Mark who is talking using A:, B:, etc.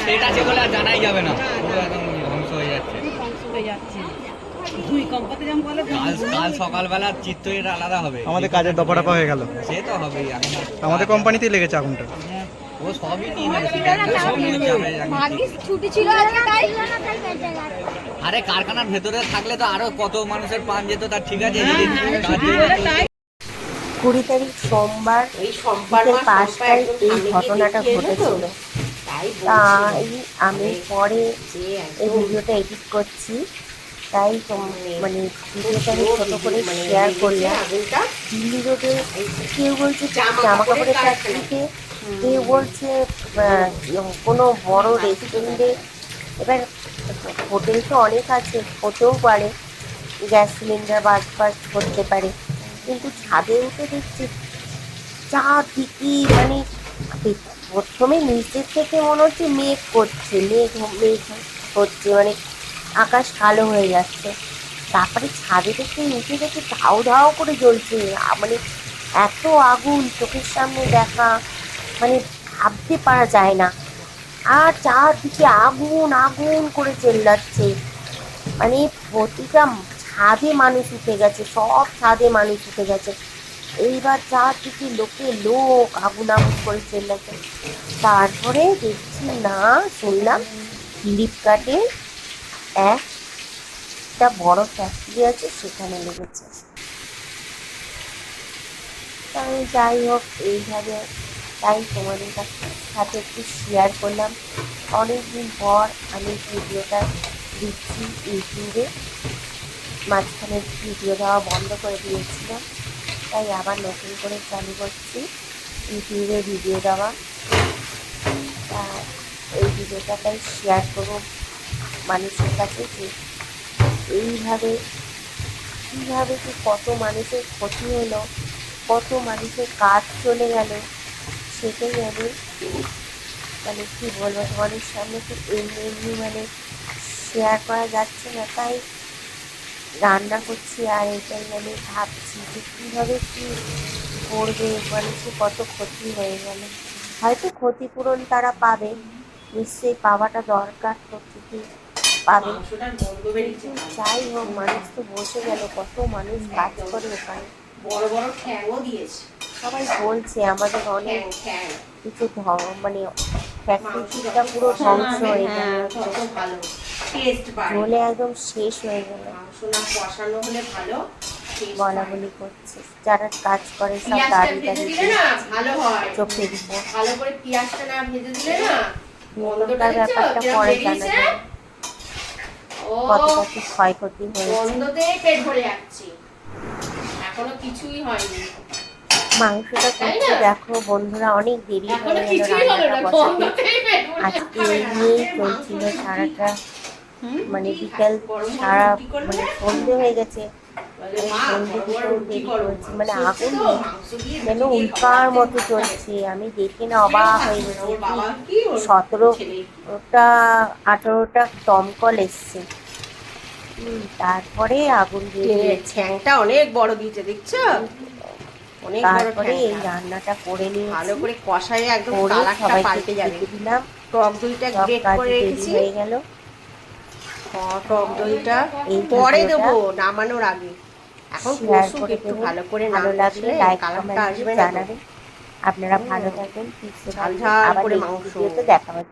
A: Set জানাই যাবে না। পুরো একদম ধ্বংস হয়ে যাচ্ছে।
B: হয়ে
A: কাল কাল সকালবেলা আলাদা হবে।
C: আমাদের কাজের দফাটা হয়ে গেল।
A: সে তো হবেই এখন
C: আমাদের কোম্পানিতেই লেগেছে আগুনটা
A: ও সবই নিয়ে নেবে
D: ছুটি ছিল
A: আরে কারখানার ভেতরে থাকলে তো আরও কত মানুষের প্রাণ যেত তার ঠিক আছে
B: হ্যাঁ, হ্যাঁ,
E: কুড়ি তারিখ সোমবার
F: এই সোমবার
E: পাঁচটায় এই ঘটনাটা। ঘটেছিল।
F: তাই
E: আমি পরে এই ভিডিওটা এডিট করছি। তাই মানে ভিডিওটা আমি ছোট করে
F: মানে
E: শেয়ার
F: লেগেছে
E: করলাম। দিল্লি রোডে কেউ বলছে
F: জামা কাপড়ের
E: কাপড়ের ফ্যাক্টরিতে কেউ বলছে কোনো বড় রেস্টুরেন্টে এবার হোটেল তো অনেক আছে হতেও পারে গ্যাস সিলিন্ডার বাস বাস করতে পারে। কিন্তু ছাদে উঠে দেখছি চারদিকে মানে প্রথমে নিচের থেকে মনে হচ্ছে মেঘ করছে, মেঘ মেঘ হচ্ছে মানে আকাশ কালো হয়ে যাচ্ছে। তারপরে ছাদে থেকে উঠে দেখে ধাও ধাও করে জ্বলছে মানে এত আগুন চোখের সামনে দেখা মানে ভাবতে পারা যায় না। আর চারদিকে আগুন আগুন করে চেল্লাচ্ছে। মানে প্রতিটা ছাদে মানুষ উঠে গেছে, সব ছাদে মানুষ উঠে গেছে। এইবার চারদিকে লোকে লোক আগুন আগুন করে চেল্লাচ্ছে তারপরে দেখছি, না, শুনলাম ফ্লিপকার্টে একটা বড় ফ্যাক্টরি আছে, সেখানে লেগেছে। তাই যাই হোক, এইভাবে তাই তোমাদের কাছে সাথে একটু শেয়ার করলাম। অনেকদিন পর আমি ভিডিওটা দিচ্ছি ইউটিউবে। মাঝখানে ভিডিও দেওয়া বন্ধ করে দিয়েছিলাম। তাই আবার নতুন করে চালু করছি। ইউটিউবে ভিডিও দেওয়া। তা এই ভিডিওটা তাই শেয়ার করব মানুষের কাছে যে এইভাবে কীভাবে কি কত মানুষের ক্ষতি হলো, কত মানুষের কাজ চলে গেল, সেটাই আমি মানে কী বলব, তোমাদের সামনে তো এমনি মানে শেয়ার করা যাচ্ছে না, তাই রান্না করছি আর এটাই আমি ভাবছি যে কীভাবে কী করবে মানে মানুষের কত ক্ষতি হয়ে গেল। হয়তো ক্ষতিপূরণ তারা পাবে নিশ্চয়ই পাওয়াটা দরকার প্রকৃতি পাবে। যাই হোক মানুষ তো বসে গেল কত মানুষ কাজ করে ওখানে।
F: বড় বড় ঠ্যাংও দিয়েছে।
E: সবাই বলছে আমাদের অনেক
F: ঠ্যাং
E: কিছু মানে পুরো ধ্বংস হয়ে গেল।
F: হ্যাঁ ভালো। টেস্ট বাড়ে।
E: একদম শেষ হয়ে গেল।
F: কষানো হলে ভালো taste
E: বলা বলি করছে। যারা কাজ করে সব দাঁড়িয়ে দাঁড়িয়ে
F: হয়।
E: চোখের উপর
F: ভালো করে পেঁয়াজটা না ভেজে দিলে না
E: ব্যাপারটা পরে জানা কতটা কি ক্ষয়ক্ষতি হয়েছে।
F: পেট ভরে যাচ্ছে। এখনও কিছুই হয়নি।
E: মাংসটা করতে দেখো বন্ধুরা অনেক দেরি হয়ে গেল রান্নাটা বসাতে। আজকে এই নিয়েই চলছিল সারাটা মানে বিকেল সারা মানে সন্ধে হয়ে গেছে। সন্ধে থেকেও দেরি
F: করো।
E: মানে আগুন যেন উল্কার মতো চলছে আমি দেখে না অবাক হয়ে গেছি
F: ওর বাবা কি ওর
E: সতেরো
F: ছেলে
E: ওটা আঠারোটা দমকল এসছে। তারপরে আগুন দিয়ে দিয়েছে
F: ঠ্যাংটা অনেক বড় দিয়েছে দেখছ?
E: তারপরে এই রান্নাটা করে
F: ভালো করে কষায় একদম কালারটা পাল্টে যাবে।
E: দিলাম।
F: টক দইটা গ্রেট করে রেখেছি।
E: হয়ে গেল।
F: টক দইটা
E: এই
F: পরে দেবো নামানোর আগে। এখন কষুক
E: করে
F: একটু
E: দেবেন।
F: ভালো করে
E: ভালো লাগলে
F: কালারটা আসবে না
E: আপনারা ভালো
F: ঝাল ঝাল করে মাংস।
E: দেখা